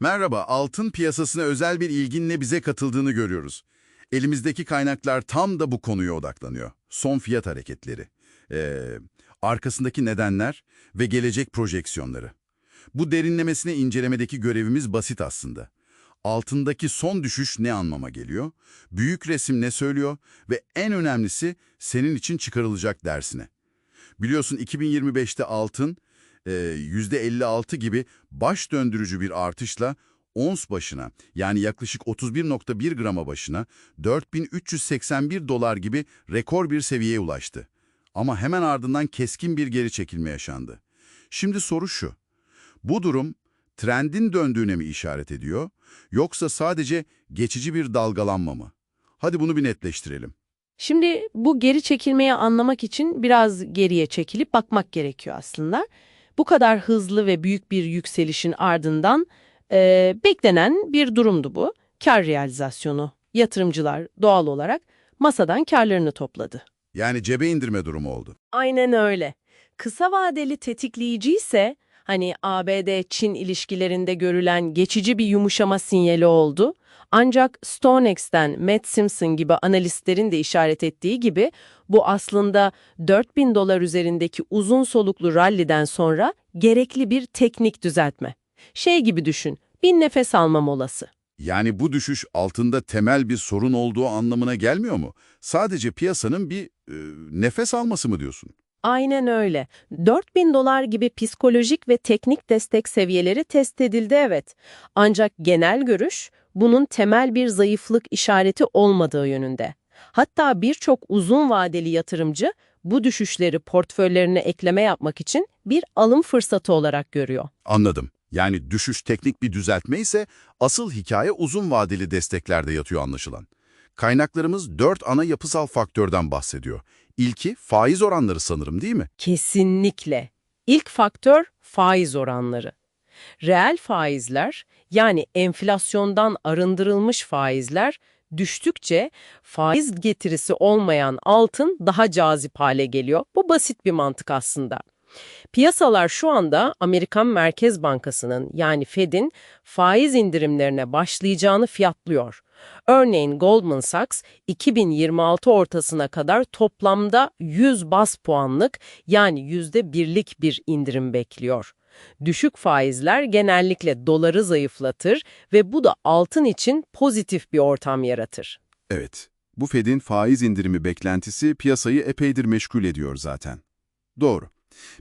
Merhaba, altın piyasasına özel bir ilginle bize katıldığını görüyoruz. Elimizdeki kaynaklar tam da bu konuya odaklanıyor. Son fiyat hareketleri, ee, arkasındaki nedenler ve gelecek projeksiyonları. Bu derinlemesine incelemedeki görevimiz basit aslında. Altındaki son düşüş ne anlama geliyor, büyük resim ne söylüyor ve en önemlisi senin için çıkarılacak dersine. Biliyorsun 2025'te altın %56 gibi baş döndürücü bir artışla ons başına yani yaklaşık 31.1 grama başına 4381 dolar gibi rekor bir seviyeye ulaştı. Ama hemen ardından keskin bir geri çekilme yaşandı. Şimdi soru şu, bu durum trendin döndüğüne mi işaret ediyor yoksa sadece geçici bir dalgalanma mı? Hadi bunu bir netleştirelim. Şimdi bu geri çekilmeyi anlamak için biraz geriye çekilip bakmak gerekiyor aslında. Bu kadar hızlı ve büyük bir yükselişin ardından e, beklenen bir durumdu bu. Kar realizasyonu. Yatırımcılar doğal olarak masadan karlarını topladı. Yani cebe indirme durumu oldu. Aynen öyle. Kısa vadeli tetikleyici ise hani ABD-Çin ilişkilerinde görülen geçici bir yumuşama sinyali oldu. Ancak StoneX'ten Matt Simpson gibi analistlerin de işaret ettiği gibi bu aslında 4000 dolar üzerindeki uzun soluklu ralliden sonra gerekli bir teknik düzeltme. Şey gibi düşün, bir nefes alma molası. Yani bu düşüş altında temel bir sorun olduğu anlamına gelmiyor mu? Sadece piyasanın bir e, nefes alması mı diyorsun? Aynen öyle. 4000 dolar gibi psikolojik ve teknik destek seviyeleri test edildi evet. Ancak genel görüş bunun temel bir zayıflık işareti olmadığı yönünde. Hatta birçok uzun vadeli yatırımcı bu düşüşleri portföylerine ekleme yapmak için bir alım fırsatı olarak görüyor. Anladım. Yani düşüş teknik bir düzeltme ise asıl hikaye uzun vadeli desteklerde yatıyor anlaşılan. Kaynaklarımız dört ana yapısal faktörden bahsediyor. İlki faiz oranları sanırım değil mi? Kesinlikle. İlk faktör faiz oranları. Reel faizler yani enflasyondan arındırılmış faizler düştükçe faiz getirisi olmayan altın daha cazip hale geliyor. Bu basit bir mantık aslında. Piyasalar şu anda Amerikan Merkez Bankası'nın yani Fed'in faiz indirimlerine başlayacağını fiyatlıyor. Örneğin Goldman Sachs 2026 ortasına kadar toplamda 100 bas puanlık yani %1'lik bir indirim bekliyor. Düşük faizler genellikle doları zayıflatır ve bu da altın için pozitif bir ortam yaratır. Evet, bu Fed'in faiz indirimi beklentisi piyasayı epeydir meşgul ediyor zaten. Doğru.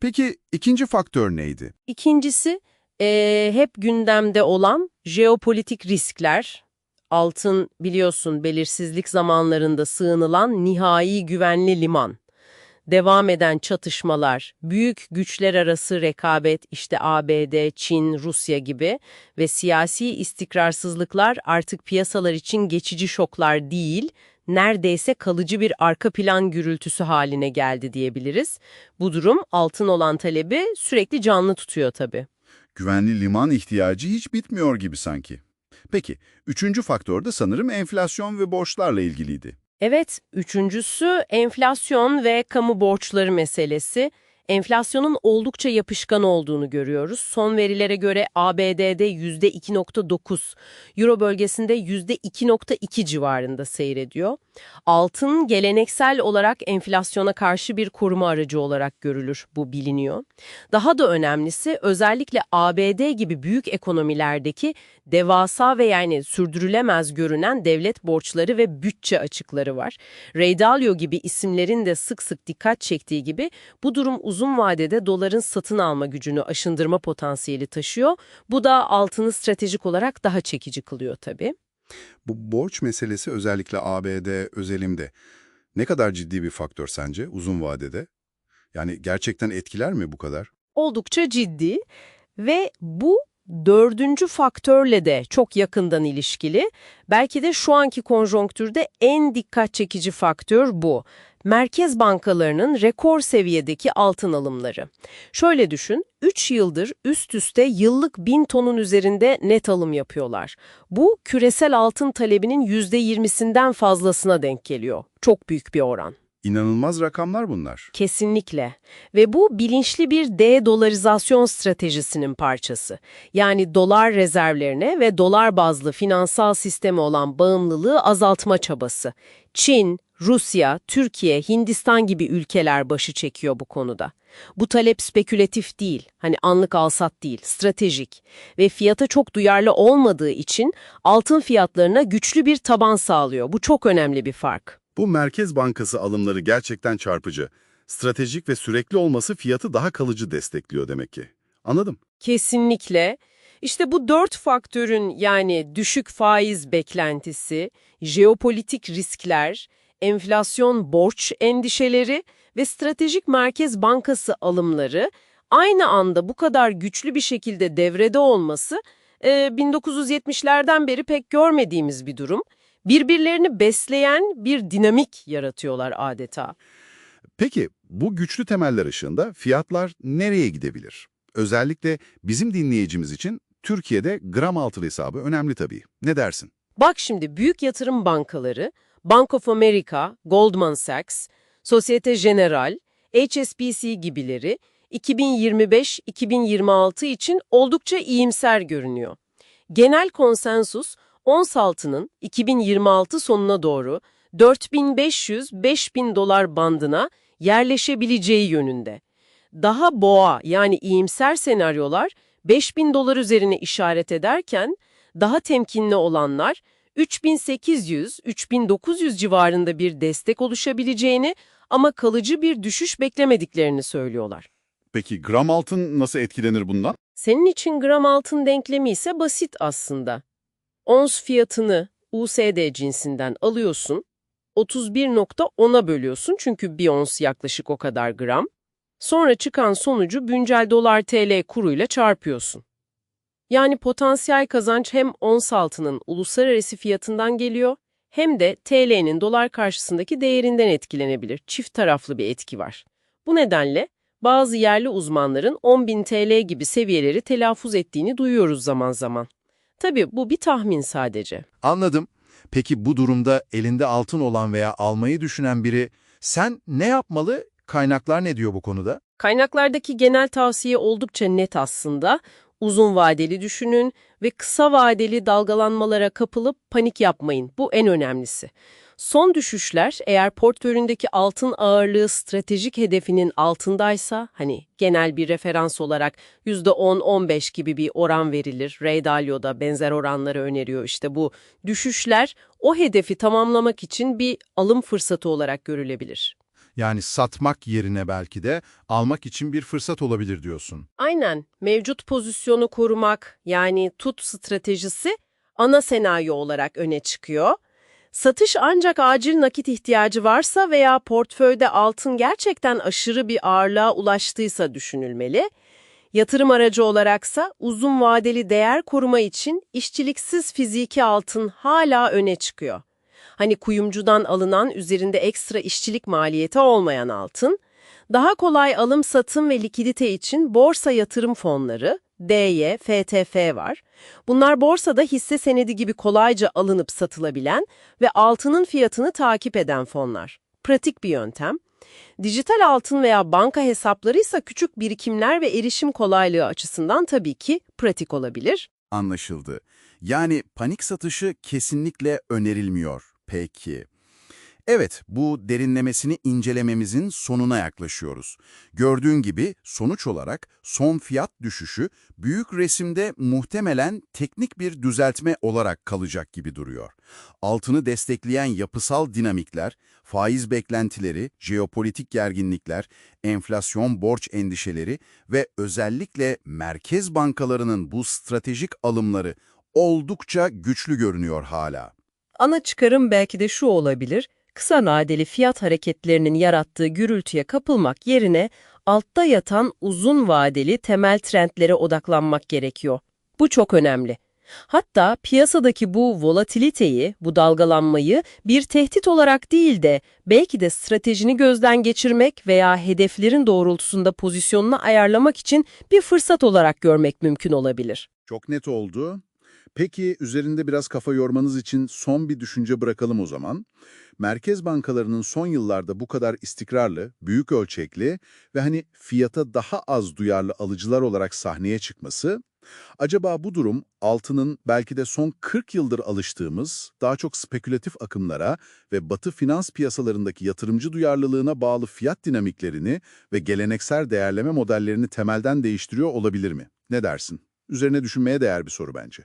Peki ikinci faktör neydi? İkincisi eee, hep gündemde olan jeopolitik riskler. Altın biliyorsun belirsizlik zamanlarında sığınılan nihai güvenli liman. Devam eden çatışmalar, büyük güçler arası rekabet işte ABD, Çin, Rusya gibi ve siyasi istikrarsızlıklar artık piyasalar için geçici şoklar değil, neredeyse kalıcı bir arka plan gürültüsü haline geldi diyebiliriz. Bu durum altın olan talebi sürekli canlı tutuyor tabii. Güvenli liman ihtiyacı hiç bitmiyor gibi sanki. Peki, üçüncü faktör de sanırım enflasyon ve borçlarla ilgiliydi. Evet, üçüncüsü enflasyon ve kamu borçları meselesi. Enflasyonun oldukça yapışkan olduğunu görüyoruz. Son verilere göre ABD'de %2.9, Euro bölgesinde %2.2 civarında seyrediyor. Altın geleneksel olarak enflasyona karşı bir koruma aracı olarak görülür, bu biliniyor. Daha da önemlisi özellikle ABD gibi büyük ekonomilerdeki devasa ve yani sürdürülemez görünen devlet borçları ve bütçe açıkları var. Ray Dalio gibi isimlerin de sık sık dikkat çektiği gibi bu durum uzun vadede doların satın alma gücünü aşındırma potansiyeli taşıyor. Bu da altını stratejik olarak daha çekici kılıyor tabii. Bu borç meselesi özellikle ABD özelinde ne kadar ciddi bir faktör sence uzun vadede? Yani gerçekten etkiler mi bu kadar? Oldukça ciddi ve bu dördüncü faktörle de çok yakından ilişkili. Belki de şu anki konjonktürde en dikkat çekici faktör bu. Merkez bankalarının rekor seviyedeki altın alımları. Şöyle düşün, 3 yıldır üst üste yıllık 1000 tonun üzerinde net alım yapıyorlar. Bu küresel altın talebinin %20'sinden fazlasına denk geliyor. Çok büyük bir oran. İnanılmaz rakamlar bunlar. Kesinlikle. Ve bu bilinçli bir de-dolarizasyon stratejisinin parçası. Yani dolar rezervlerine ve dolar bazlı finansal sisteme olan bağımlılığı azaltma çabası. Çin, Rusya, Türkiye, Hindistan gibi ülkeler başı çekiyor bu konuda. Bu talep spekülatif değil, hani anlık alsat değil, stratejik ve fiyata çok duyarlı olmadığı için altın fiyatlarına güçlü bir taban sağlıyor. Bu çok önemli bir fark. Bu Merkez Bankası alımları gerçekten çarpıcı. Stratejik ve sürekli olması fiyatı daha kalıcı destekliyor demek ki. Anladım. Kesinlikle. İşte bu dört faktörün yani düşük faiz beklentisi, jeopolitik riskler, enflasyon borç endişeleri ve stratejik merkez bankası alımları aynı anda bu kadar güçlü bir şekilde devrede olması e, 1970'lerden beri pek görmediğimiz bir durum. Birbirlerini besleyen bir dinamik yaratıyorlar adeta. Peki bu güçlü temeller ışığında fiyatlar nereye gidebilir? Özellikle bizim dinleyicimiz için Türkiye'de gram altın hesabı önemli tabii. Ne dersin? Bak şimdi büyük yatırım bankaları, Bank of America, Goldman Sachs, Societe Generale, HSBC gibileri 2025-2026 için oldukça iyimser görünüyor. Genel konsensus ons altının 2026 sonuna doğru 4500-5000 dolar bandına yerleşebileceği yönünde. Daha boğa yani iyimser senaryolar 5000 dolar üzerine işaret ederken daha temkinli olanlar 3800-3900 civarında bir destek oluşabileceğini ama kalıcı bir düşüş beklemediklerini söylüyorlar. Peki gram altın nasıl etkilenir bundan? Senin için gram altın denklemi ise basit aslında. Ons fiyatını USD cinsinden alıyorsun, 31.10'a bölüyorsun çünkü bir ons yaklaşık o kadar gram. Sonra çıkan sonucu güncel dolar TL kuruyla çarpıyorsun. Yani potansiyel kazanç hem ons altının uluslararası fiyatından geliyor hem de TL'nin dolar karşısındaki değerinden etkilenebilir. Çift taraflı bir etki var. Bu nedenle bazı yerli uzmanların 10.000 TL gibi seviyeleri telaffuz ettiğini duyuyoruz zaman zaman. Tabii bu bir tahmin sadece. Anladım. Peki bu durumda elinde altın olan veya almayı düşünen biri sen ne yapmalı? Kaynaklar ne diyor bu konuda? Kaynaklardaki genel tavsiye oldukça net aslında. Uzun vadeli düşünün ve kısa vadeli dalgalanmalara kapılıp panik yapmayın. Bu en önemlisi. Son düşüşler eğer portföyündeki altın ağırlığı stratejik hedefinin altındaysa, hani genel bir referans olarak %10-15 gibi bir oran verilir. Ray Dalio da benzer oranları öneriyor. İşte bu düşüşler o hedefi tamamlamak için bir alım fırsatı olarak görülebilir. Yani satmak yerine belki de almak için bir fırsat olabilir diyorsun. Aynen. Mevcut pozisyonu korumak yani tut stratejisi ana senaryo olarak öne çıkıyor. Satış ancak acil nakit ihtiyacı varsa veya portföyde altın gerçekten aşırı bir ağırlığa ulaştıysa düşünülmeli. Yatırım aracı olaraksa uzun vadeli değer koruma için işçiliksiz fiziki altın hala öne çıkıyor. Hani kuyumcudan alınan üzerinde ekstra işçilik maliyeti olmayan altın, daha kolay alım satım ve likidite için borsa yatırım fonları, DY, FTF var. Bunlar borsada hisse senedi gibi kolayca alınıp satılabilen ve altının fiyatını takip eden fonlar. Pratik bir yöntem. Dijital altın veya banka hesapları ise küçük birikimler ve erişim kolaylığı açısından tabii ki pratik olabilir. Anlaşıldı. Yani panik satışı kesinlikle önerilmiyor. Peki. Evet, bu derinlemesini incelememizin sonuna yaklaşıyoruz. Gördüğün gibi sonuç olarak son fiyat düşüşü büyük resimde muhtemelen teknik bir düzeltme olarak kalacak gibi duruyor. Altını destekleyen yapısal dinamikler, faiz beklentileri, jeopolitik gerginlikler, enflasyon borç endişeleri ve özellikle merkez bankalarının bu stratejik alımları oldukça güçlü görünüyor hala. Ana çıkarım belki de şu olabilir, kısa vadeli fiyat hareketlerinin yarattığı gürültüye kapılmak yerine altta yatan uzun vadeli temel trendlere odaklanmak gerekiyor. Bu çok önemli. Hatta piyasadaki bu volatiliteyi, bu dalgalanmayı bir tehdit olarak değil de belki de stratejini gözden geçirmek veya hedeflerin doğrultusunda pozisyonunu ayarlamak için bir fırsat olarak görmek mümkün olabilir. Çok net oldu. Peki üzerinde biraz kafa yormanız için son bir düşünce bırakalım o zaman. Merkez bankalarının son yıllarda bu kadar istikrarlı, büyük ölçekli ve hani fiyata daha az duyarlı alıcılar olarak sahneye çıkması, acaba bu durum altının belki de son 40 yıldır alıştığımız daha çok spekülatif akımlara ve batı finans piyasalarındaki yatırımcı duyarlılığına bağlı fiyat dinamiklerini ve geleneksel değerleme modellerini temelden değiştiriyor olabilir mi? Ne dersin? Üzerine düşünmeye değer bir soru bence.